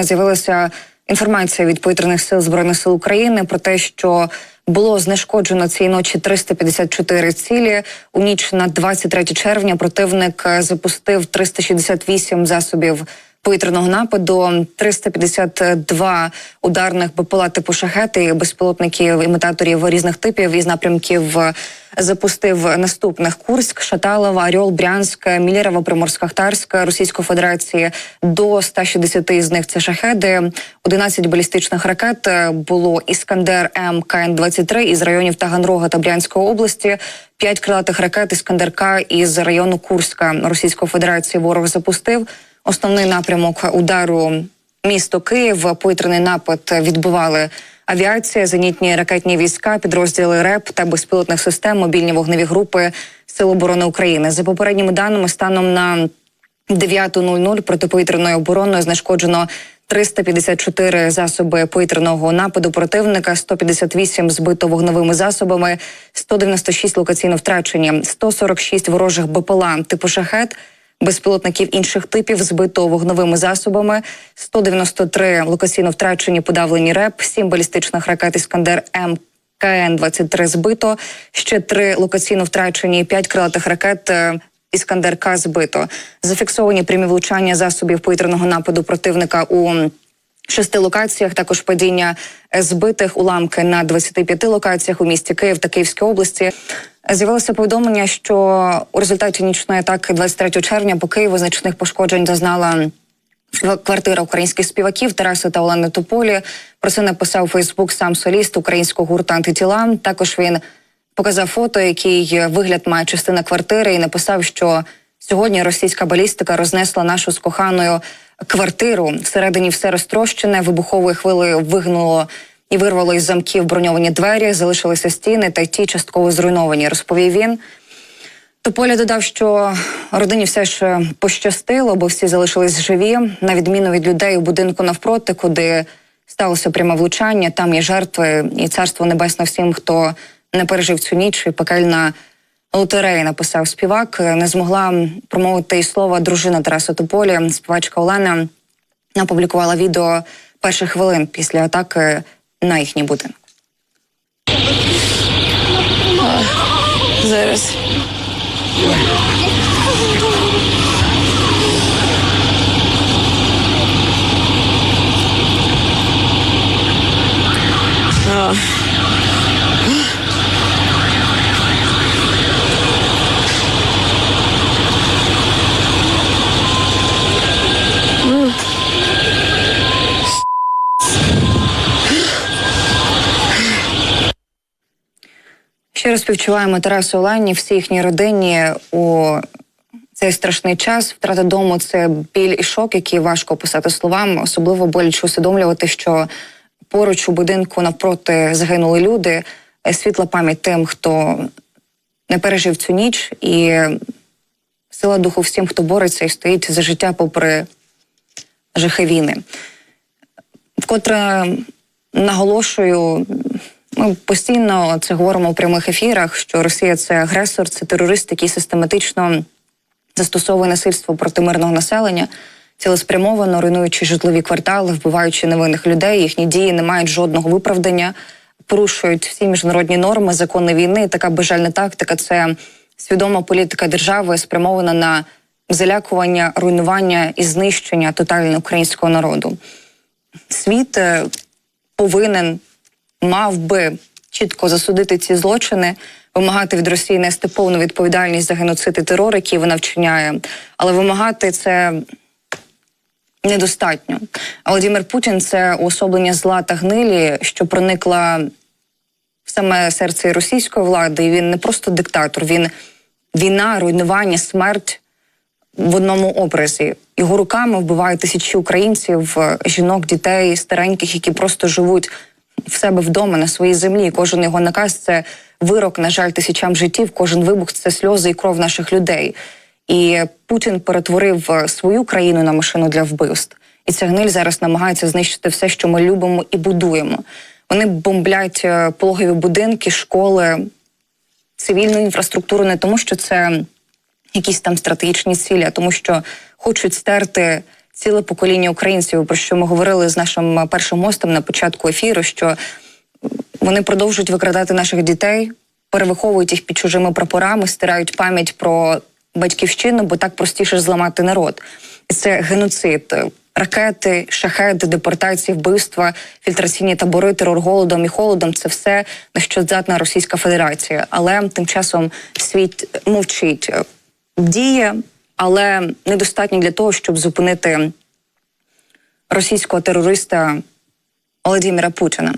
З'явилася інформація від повітряних сил збройних сил України про те, що було знешкоджено цієї ночі 354 цілі. У ніч на 23 червня противник запустив 368 засобів повітряного нападу, 352 ударних БПЛА типу шахети, безпілотників імітаторів різних типів із напрямків запустив наступних Курськ, Шаталова, Орел, Брянськ, Мілєрово, Приморсько-Ахтарськ, Російської Федерації до 160 з них це шахеди. 11 балістичних ракет було Іскандер М КН 23 із районів Таганрога та Брянської області. П'ять крилатих ракет Іскандер К із району Курська Російської Федерації. Ворог запустив основний напрямок удару. Місто Київ повітряний напад відбували авіація, зенітні ракетні війська, підрозділи РЕП та безпілотних систем, мобільні вогневі групи Сил оборони України. За попередніми даними, станом на 9.00 протиповітряною обороною знешкоджено 354 засоби повітряного нападу противника, 158 збито вогневими засобами, 196 локаційно втрачені, 146 ворожих БПЛА типу шахет. Безпілотників інших типів збито вогновими засобами, 193 локаційно втрачені подавлені РЕП, 7 балістичних ракет Іскандер М КН 23 збито. Ще три локаційно втрачені, п'ять крилатих ракет. е, Іскандер К збито. Зафіксовані прямі влучання засобів повітряного нападу противника у шести локаціях. Також падіння збитих уламки на 25 локаціях у місті Київ та Київській області. З'явилося повідомлення, що у результаті нічної атаки 23 червня по Києву значних пошкоджень зазнала квартира українських співаків Тараса та Олени Тополі. Про це написав Фейсбук сам соліст українського гурту антитіла. Також він показав фото, який вигляд має частина квартири, і написав, що сьогодні російська балістика рознесла нашу з коханою квартиру. Всередині все розтрощене, вибуховою хвилею вигнуло і вирвало із замків броньовані двері, залишилися стіни, та й ті частково зруйновані. Розповів він. Тополя додав, що родині все ж пощастило, бо всі залишились живі, на відміну від людей у будинку навпроти, куди сталося пряме влучання. Там є жертви, і царство небесне всім, хто не пережив цю ніч. І пекельна лотерея написав співак. Не змогла промовити і слова дружина Тараса Тополі. Співачка Олена опублікувала відео перших хвилин після атаки на їхній будинок. Зараз. Щиро співчуваємо Тарасу Олені, всій їхній родині у цей страшний час. Втрата дому це біль і шок, який важко описати словами. Особливо боляче усвідомлювати, що поруч у будинку навпроти загинули люди. Е, Світла пам'ять тим, хто не пережив цю ніч, і сила духу всім, хто бореться і стоїть за життя попри жахи війни. Вкотре наголошую, ми постійно це говоримо в прямих ефірах, що Росія це агресор, це терорист, який систематично застосовує насильство проти мирного населення, цілеспрямовано руйнуючи житлові квартали, вбиваючи невинних людей. Їхні дії не мають жодного виправдання, порушують всі міжнародні норми, закони війни. Така безжальна тактика це свідома політика держави, спрямована на залякування, руйнування і знищення тотального українського народу. Світ е, повинен мав би чітко засудити ці злочини, вимагати від Росії нести повну відповідальність за геноцид і терор, який вона вчиняє, але вимагати це. Недостатньо. Володимир Путін це уособлення зла та гнилі, що проникла в саме серце російської влади. І він не просто диктатор, він війна, руйнування, смерть в одному образі. Його руками вбивають тисячі українців, жінок, дітей, стареньких, які просто живуть в себе вдома на своїй землі. Кожен його наказ це вирок, на жаль, тисячам життів. Кожен вибух це сльози і кров наших людей. І Путін перетворив е, свою країну на машину для вбивств. І ця гниль зараз намагається знищити все, що ми любимо і будуємо. Вони бомблять е, пологові будинки, школи, цивільну інфраструктуру не тому, що це якісь там стратегічні цілі, а тому що хочуть стерти ціле покоління українців, про що ми говорили з нашим першим гостем на початку ефіру, що вони продовжують викрадати наших дітей, перевиховують їх під чужими прапорами, стирають пам'ять про батьківщину, бо так простіше зламати народ. І це геноцид. Ракети, шахеди, депортації, вбивства, фільтраційні табори, терор голодом і холодом це все на що здатна Російська Федерація. Але тим часом світ мовчить, діє, але недостатньо для того, щоб зупинити російського терориста Володимира Путіна.